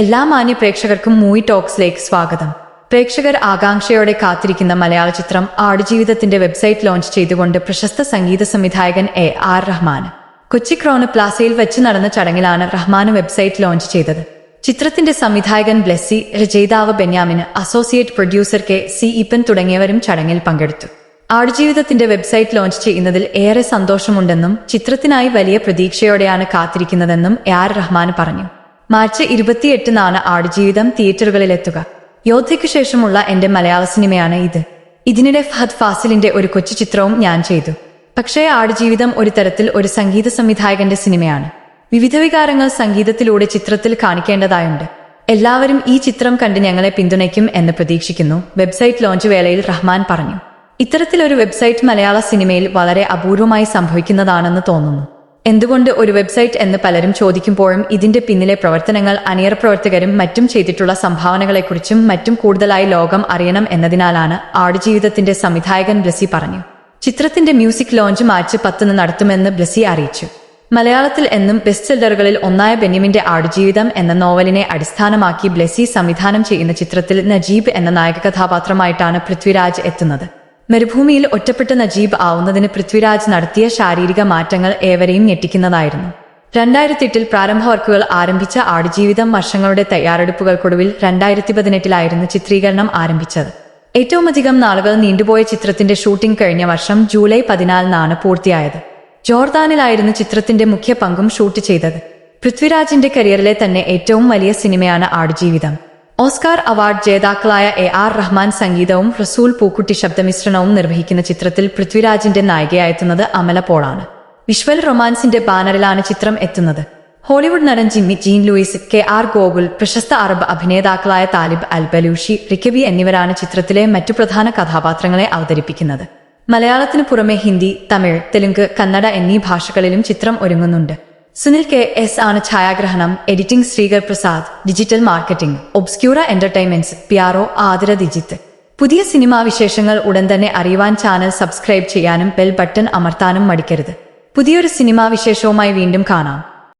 എല്ലാ മാന്യ പ്രേക്ഷകർക്കും മൂവി ടോക്സിലേക്ക് സ്വാഗതം. പ്രേക്ഷകർ ആകാംക്ഷയോടെ കാത്തിരിക്കുന്ന മലയാള ചിത്രം ആടുജീവിതത്തിന്റെ വെബ്സൈറ്റ് ലോഞ്ച് ചെയ്തുകൊണ്ട് പ്രശസ്ത സംഗീത സംവിധായകൻ A R Rahman. Kochi Crowne പ്ലാസയിൽ വെച്ച് നടന്ന ചടങ്ങിലാണ് റഹ്മാൻ വെബ്സൈറ്റ് ലോഞ്ച് ചെയ്തത്. ചിത്രത്തിന്റെ സംവിധായകൻ ബ്ലെസ്സി രചയിതാവ് Benyamin associate producer K C Eapen തുടങ്ങിയവരും ചടങ്ങിൽ പങ്കെടുത്തു. ആടുജീവിതത്തിന്റെ വെബ്സൈറ്റ് ലോഞ്ച് ചെയ്യുന്നതിൽ ഏറെ സന്തോഷമുണ്ടെന്നും ചിത്രത്തിനായി വലിയ പ്രതീക്ഷയോടെയാണ് കാത്തിരിക്കുന്നതെന്നും എ ആർ റഹ്മാൻ പറഞ്ഞു. മാർച്ച് ഇരുപത്തിയെട്ടിനാണ് ആടുജീവിതം തിയേറ്ററുകളിലെത്തുക. യോദ്ധയ്ക്ക് ശേഷമുള്ള എന്റെ മലയാള സിനിമയാണ് ഇത്. ഇതിനിടെ ഫഹദ് ഫാസിലിന്റെ ഒരു കൊച്ചു ചിത്രവും ഞാൻ ചെയ്തു. പക്ഷേ ആടുജീവിതം ഒരു തരത്തിൽ ഒരു സംഗീത സംവിധായകന്റെ സിനിമയാണ്. വിവിധ വികാരങ്ങൾ സംഗീതത്തിലൂടെ ചിത്രത്തിൽ കാണിക്കേണ്ടതായുണ്ട്. എല്ലാവരും ഈ ചിത്രം കണ്ട് ഞങ്ങളെ പിന്തുണയ്ക്കും എന്ന് പ്രതീക്ഷിക്കുന്നു വെബ്സൈറ്റ് ലോഞ്ച് വേളയിൽ റഹ്മാൻ പറഞ്ഞു. ഇത്തരത്തിലൊരു വെബ്സൈറ്റ് മലയാള സിനിമയിൽ വളരെ അപൂർവമായി സംഭവിക്കുന്നതാണെന്ന് തോന്നുന്നു. എന്തുകൊണ്ട് ഒരു വെബ്സൈറ്റ് എന്ന് പലരും ചോദിക്കുമ്പോഴും ഇതിന്റെ പിന്നിലെ പ്രവർത്തനങ്ങൾ അണിയർ പ്രവർത്തകരും മറ്റും ചെയ്തിട്ടുള്ള സംഭാവനകളെക്കുറിച്ചും മറ്റും കൂടുതലായി ലോകം അറിയണം എന്നതിനാലാണ് ആടുജീവിതത്തിന്റെ സംവിധായകൻ ബ്ലസി പറഞ്ഞു. ചിത്രത്തിന്റെ മ്യൂസിക് ലോഞ്ച് മാർച്ച് പത്തിന് നടത്തുമെന്ന് ബ്ലസി അറിയിച്ചു. മലയാളത്തിൽ എന്നും ബെസ്റ്റ് സെല്ലറുകളിൽ ഒന്നായ ബെന്യമിന്റെ ആടുജീവിതം എന്ന നോവലിനെ അടിസ്ഥാനമാക്കി ബ്ലസി സംവിധാനം ചെയ്യുന്ന ചിത്രത്തിൽ നജീബ് എന്ന നായക കഥാപാത്രമായിട്ടാണ് പൃഥ്വിരാജ് എത്തുന്നത്. മരുഭൂമിയിൽ ഒറ്റപ്പെട്ട നജീബ് ആവുന്നതിന് പൃഥ്വിരാജ് നടത്തിയ ശാരീരിക മാറ്റങ്ങൾ ഏവരെയും ഞെട്ടിക്കുന്നതായിരുന്നു. രണ്ടായിരത്തി എട്ടിൽ പ്രാരംഭ വർക്കുകൾ ആരംഭിച്ച ആടുജീവിതം വർഷങ്ങളുടെ തയ്യാറെടുപ്പുകൾക്കൊടുവിൽ രണ്ടായിരത്തി പതിനെട്ടിലായിരുന്നു ചിത്രീകരണം ആരംഭിച്ചത്. ഏറ്റവുമധികം നാളുകൾ നീണ്ടുപോയ ചിത്രത്തിന്റെ ഷൂട്ടിംഗ് കഴിഞ്ഞ വർഷം ജൂലൈ പതിനാലിനാണ് പൂർത്തിയായത്. ജോർദാനിലായിരുന്നു ചിത്രത്തിന്റെ മുഖ്യ പങ്കും ഷൂട്ട് ചെയ്തത്. പൃഥ്വിരാജിന്റെ കരിയറിലെ തന്നെ ഏറ്റവും വലിയ സിനിമയാണ് ആടുജീവിതം. ഓസ്കാർ അവാർഡ് ജേതാക്കളായ എ ആർ റഹ്മാൻ സംഗീതവും റസൂൽ പൂക്കുട്ടി ശബ്ദമിശ്രണവും നിർവഹിക്കുന്ന ചിത്രത്തിൽ പൃഥ്വിരാജിന്റെ നായികയായെത്തുന്നത് അമല പോളാണ്. വിഷ്വൽ റൊമാൻസിന്റെ ബാനറിലാണ് ചിത്രം എത്തുന്നത്. ഹോളിവുഡ് നടൻ Jimmy Jean Louis K R Gokul പ്രശസ്ത അറബ് അഭിനേതാക്കളായ താലിബ് അൽ ബലൂഷി റിക്കബി എന്നിവരാണ് ചിത്രത്തിലെ മറ്റു പ്രധാന കഥാപാത്രങ്ങളെ അവതരിപ്പിക്കുന്നത്. മലയാളത്തിനു പുറമെ ഹിന്ദി തമിഴ് തെലുങ്ക് കന്നഡ എന്നീ ഭാഷകളിലും ചിത്രം ഒരുങ്ങുന്നുണ്ട്. സുനിൽ കെ എസ് ആണ് ഛായാഗ്രഹണം editing Sreekar Prasad digital marketing Obscura entertainments PRO Athira Dijith. പുതിയ സിനിമാ വിശേഷങ്ങൾ ഉടൻ തന്നെ അറിയുവാൻ ചാനൽ സബ്സ്ക്രൈബ് ചെയ്യാനും ബെൽ ബട്ടൺ അമർത്താനും മടിക്കരുത്. പുതിയൊരു സിനിമാ വിശേഷവുമായി വീണ്ടും കാണാം.